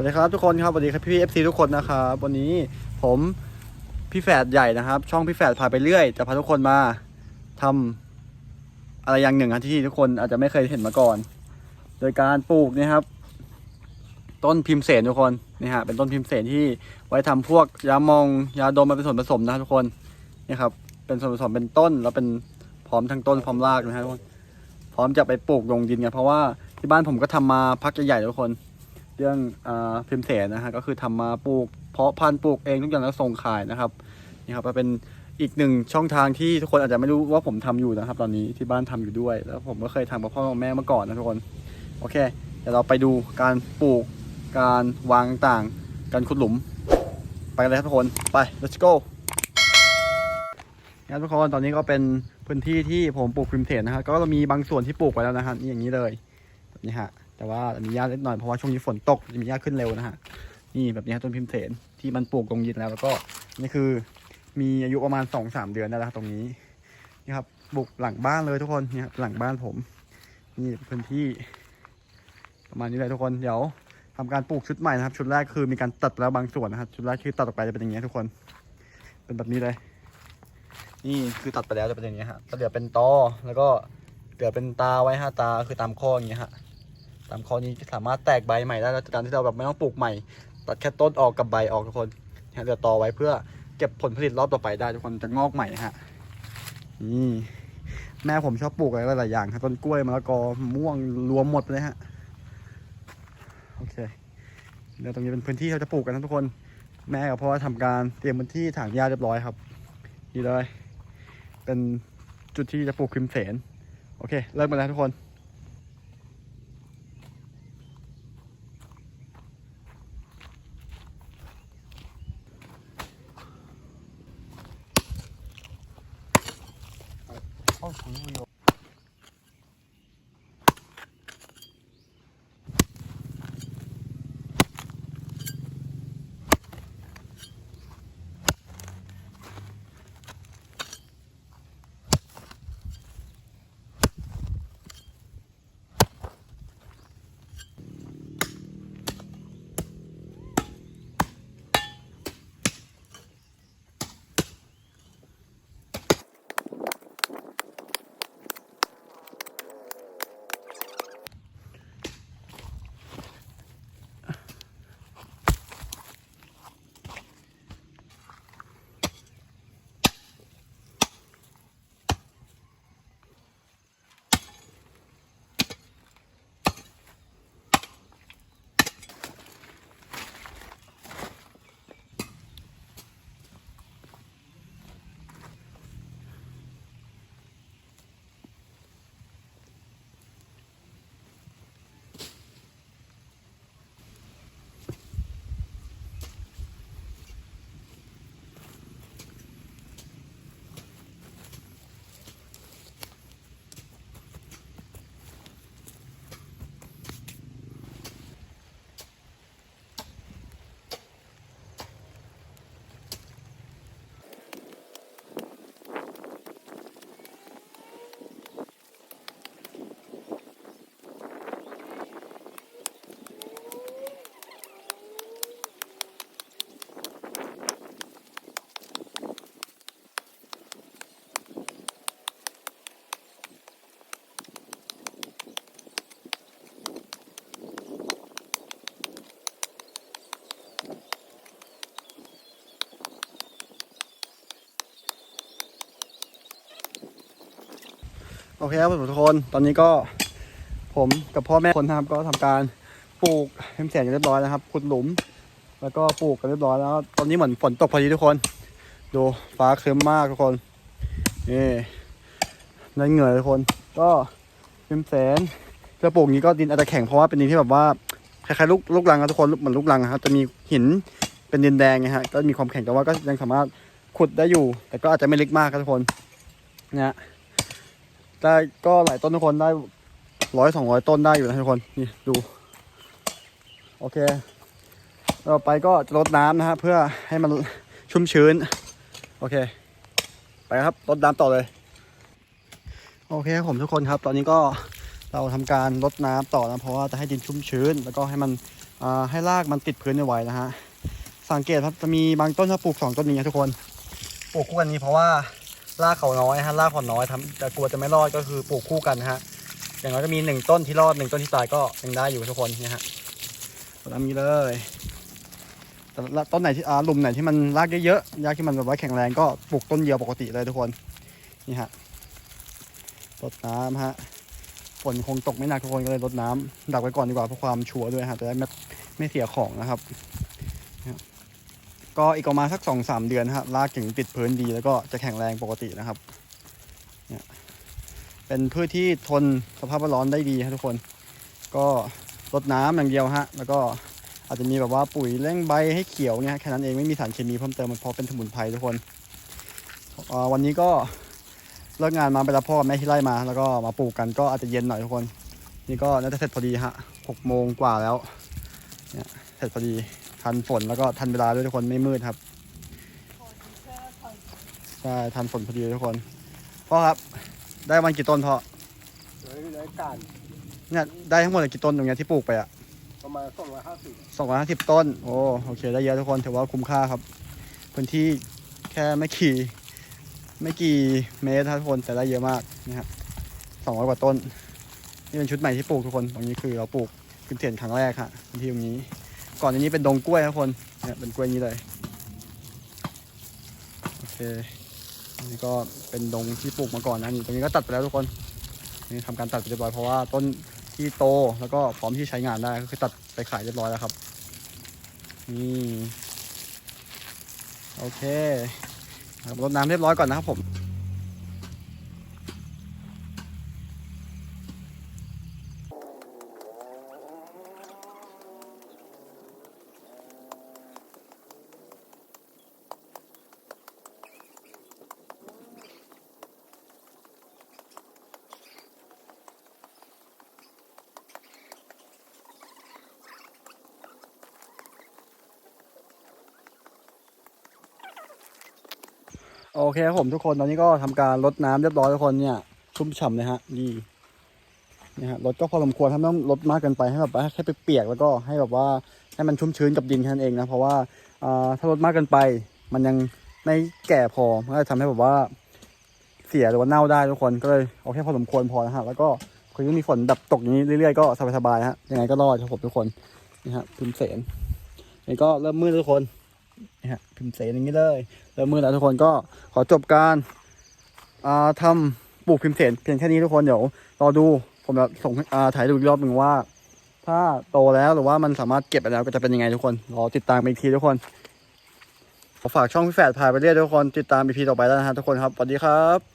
วัสดีครับทุกคนครับสวัสดีครับพี่เอฟซีทุกคนนะครับวันนี้ผมพี่แฝดใหญ่นะครับ ช่องพี่แฝดพาไปเรื่อยจะพาทุกคนมาทำอะไรอย่างหนึ่งครับที่ทุกคนอาจจะไม่เคยเห็นมาก่อน โดยการปลูกนะครับ ต้นพิมเสนทุกคนนี่ฮะเป็นต้นพิมเสนที่ไว้ทำพวกยามองยาดมมาเป็นส่วนผสมนะครับทุกคนนี่ครับเป็นส่วนผสมเป็นต้นแล้วเป็นพร้อมทั้งต้นพร้อมรากนะครับทุกคนพร้อมจะไปปลูกลงดินกันเพราะว่าที่บ้านผมก็ทำมาพักใหญ่ๆทุกคน เรื่องอาพิมพ์เสนนะฮะก็คือทำมาปลูก เพาะพันธุ์ปลูกเองทุกอย่างแล้วส่งขายนะครับนี่ครับเป็นอีกหนึ่งช่องทางที่ทุกคนอาจจะไม่รู้ว่าผมทำอยู่นะครับ ตอนนี้ที่บ้านทำอยู่ด้วย แล้วผมก็เคยทำกับพ่อกับแม่มาก่อนนะทุกคนโอเค เดี๋ยวเราไปดูการปลูกการวางต่างการขุดหลุม ไปกันเลยครับทุกคนไป let's go งั้นทุกคนตอนนี้ก็เป็นพื้นที่ที่ผมปลูกพิมเสนนะฮะก็มีบางส่วนที่ปลูกไปแล้วนะฮะนี่อย่างนี้เลยนี้ฮะ แต่ว่ามีหญ้าเล็กหน่อยเพราะว่าช่วงนี้ฝนตกจะมีหญ้าขึ้นเร็วนะฮะนี่แบบนี้ต้นพิมพ์เสนที่มันปลูกลงดินแล้วแล้วก็นี่คือมีอายุประมาณสองสามเดือนแล้วครับตรงนี้นี่ครับปลูกหลังบ้านเลยทุกคนนี่ยหลังบ้านผมนี่พื้นที่ ประมาณนี้เลยทุกคนเดี๋ยวทำการปลูกชุดใหม่นะครับ ชุดแรกคือมีการตัดแล้วบางส่วนนะครับ ชุดแรกคือตัดออกไปจะเป็นอย่างเงี้ทุกคน เป็นแบบนี้เลย นี่คือตัดไปแล้วจะเป็นอย่างเงี้ฮะก็เหลือเป็นตอแล้วก็เหลือเป็นตาไว้ฮะตาคือตามข้ออย่างเงี้ยฮะ ตามข้อนี้สามารถแตกใบใหม่ได้แล้วการที่เราแบบไม่ต้องปลูกใหม่ ตัดแค่ต้นออกกับใบออกทุกคนเนี่ยเหลือต่อไว้เพื่อเก็บผลผลิตรอบต่อไปได้ทุกคนจะงอกใหม่ฮะนี่แม่ผมชอบปลูกอะไรหลายอย่างครับต้นกล้วยมะละกอม่วงรวมหมดเลยฮะโอเคเดี๋ยวตรงนี้เป็นพื้นที่เราจะปลูกกันนะทุกคน แม่กับพ่อทำการเตรียมพื้นที่ถางหญ้าเรียบร้อยครับนี่เลย เป็นจุดที่จะปลูกคริมเสนโอเค เริ่มกันแล้วทุกคน เข้า โอเคครับทุกคนตอนนี้ก็ผมกับพ่อแม่คนนะครับก็ทำการปลูกเพ็มเสียงกันเรียบร้อยนะครับขุดหลุม แล้วก็ปลูกกันเรียบร้อยแล้ว ตอนนี้เหมือนฝนตกพอดีทุกคน ดูฟ้าครึ้มมากทุกคนนี่ได้เหงื่อทุกคน ก็เพ็มแสนจะปลูกนี้ก็ดินอาจจะแข็งเพราะว่าเป็นดินที่แบบว่าคล้ายๆลูกลูกรังครับทุกคนเหมือนลูกรังครับจะมีหินเป็นดินแดงนะฮะก็มีความแข็งแต่ว่าก็ยังสามารถขุดได้อยู่ แต่ก็อาจจะไม่ลึกมากครับทุกคนนะฮะ ได้ก็หลายต้นทุกคนได้ร้อยสองร้อยต้นได้อยู่นะทุกคนนี่ดู โอเคต่อไปก็จะรดน้ำนะฮะเพื่อให้มันชุ่มชื้น โอเค ไปครับรดน้ำต่อเลย โอเคครับผมทุกคนครับ ตอนนี้ก็เราทำการรดน้ำต่อนะเพราะว่าจะให้ดินชุ่มชื้น แล้วก็ให้มันให้รากมันติดพื้นเอาไว้นะฮะสังเกตครับจะมีบางต้นถ้าปลูกสองต้นนี้นะทุกคนปลูกคู่กันนี้เพราะว่า รากเขาน้อยฮะรากเขาน้อยทำแต่กลัวจะไม่รอดก็คือปลูกคู่กันฮะอย่างน้อยก็มีหนึ่งต้นที่รอดหนึ่งต้นที่ตายก็ยังได้อยู่ทุกคนนี่ฮะตามนี้เลยแต่ต้นไหนที่อ่าหลุมไหนที่มันรากเยอะๆรากที่มันแบบว่าแข็งแรงก็ปลูกต้นเดียวปกติเลยทุกคนนี่ฮะรดน้ำฮะฝนคงตกไม่หนักทุกคนก็เลยรดน้ำดักไว้ก่อนดีกว่าเพื่อความชัวร์ด้วยฮะจะได้ไม่ไม่เสียของนะครับ ก็อีกประมาณสักสองสามเดือนนะฮะรากถึงติดพื้นดีแล้วก็จะแข็งแรงปกตินะครับเนี่ยเป็นพืชที่ทนสภาพแวดล้อมได้ดีฮะทุกคน ก็รดน้ำอย่างเดียวฮะแล้วก็อาจจะมีแบบว่าปุ๋ยเร่งใบให้เขียวเนี่ยแค่นั้นเองไม่มีสารเคมีเพิ่มเติมมันพราะเป็นสมุนไพรทุกคนวันนี้ก็เลิกงานมาไปรับพ่อแม่ที่ไร่มา แล้วก็มาปลูกกันก็อาจจะเย็นหน่อยทุกคน นี่ก็น่าจะเสร็จพอดีฮะหกโมงกว่าแล้วเนี่ยเสร็จพอดี ทันฝนแล้วก็ทันเวลาด้วยทุกคนไม่มืดครับใช่ทันฝนพอดีทุกคนพ่อครับ ได้วันกี่ต้นพ่อเลยเลยการเนี่ยได้ทั้งหมดกี่ต้นตรงเนี้ยที่ปลูกไปอะประมาณสองร้อยห้าสิบสองร้อยห้าสิบต้นโอ้โอเค ได้เยอะทุกคนถือว่าคุ้มค่าครับพื้นที่แค่ไม่กี่ไม่กี่เมตรครับทุกคนแต่ได้เยอะมากนี่ครับสองร้อยกว่าต้น นี่เป็นชุดใหม่ที่ปลูกทุกคนตรงนี้คือเราปลูกขึ้นเทียนครั้งแรกฮะพื้นที่ตรงนี้ ก่อนอันนี้เป็นดงกล้วยครับคนเนี่ยเป็นกล้วยนี้เลยโอเคอันนี้ก็เป็นดงที่ปลูกมาก่อนนะนี่ตรงนี้ก็ตัดไปแล้วทุกคนนี่ทำการตัดไปเรียบร้อยเพราะว่าต้นที่โตแล้วก็พร้อมที่ใช้งานได้ก็คือตัดไปขายเรียบร้อยแล้วครับนี่โอเครดน้ำเรียบร้อยก่อนนะครับผม โอเคครับผมทุกคนตอนนี้ก็ทำการลดน้ำเรียบร้อยทุกคนเนี่ยชุ่มฉ่ำเลยฮะนี่นี่ฮะลดก็พอสมควรถ้าไม่ต้องลดมากเกินไปให้แบบว่าแค่เปียกแล้วก็ให้แบบว่าให้มันชุ่มชื้นกับดินแค่นั้นเองนะเพราะว่าอ่าถ้าลดมากเกินไป มันยังไม่แก่พอมันก็จะทำให้แบบว่าเสียหรือว่าเน่าได้ทุกคนก็เลยเอาแค่พอสมควรพอนะฮะแล้วก็คือยังมีฝนดับตกอย่างนี้เรื่อยๆก็สบายๆฮะยังไงก็รอดครับผมทุกคนนี่ฮะพิมเสนนี่ก็เริ่มมืดทุกคน นะฮะพิมพ์เสนอย่างนี้เลยเริ่มมือแล้วทุกคนก็ขอจบการอ่าทำปลูกพิมพ์เสนเพียงแค่นี้ทุกคนเดี๋ยวรอดูผมจะส่งอ่าถ่ายดูอีกรอบหนึ่งว่า ถ้าโตแล้วหรือว่ามันสามารถเก็บไปแล้วก็จะเป็นยังไงทุกคนรอติดตามอีกทีทุกคนขอฝากช่องพี่แฝดพาไปเรื่อยทุกคนติดตามอีพีต่อไปแล้วนะฮะทุกคนครับสวัสดีครับ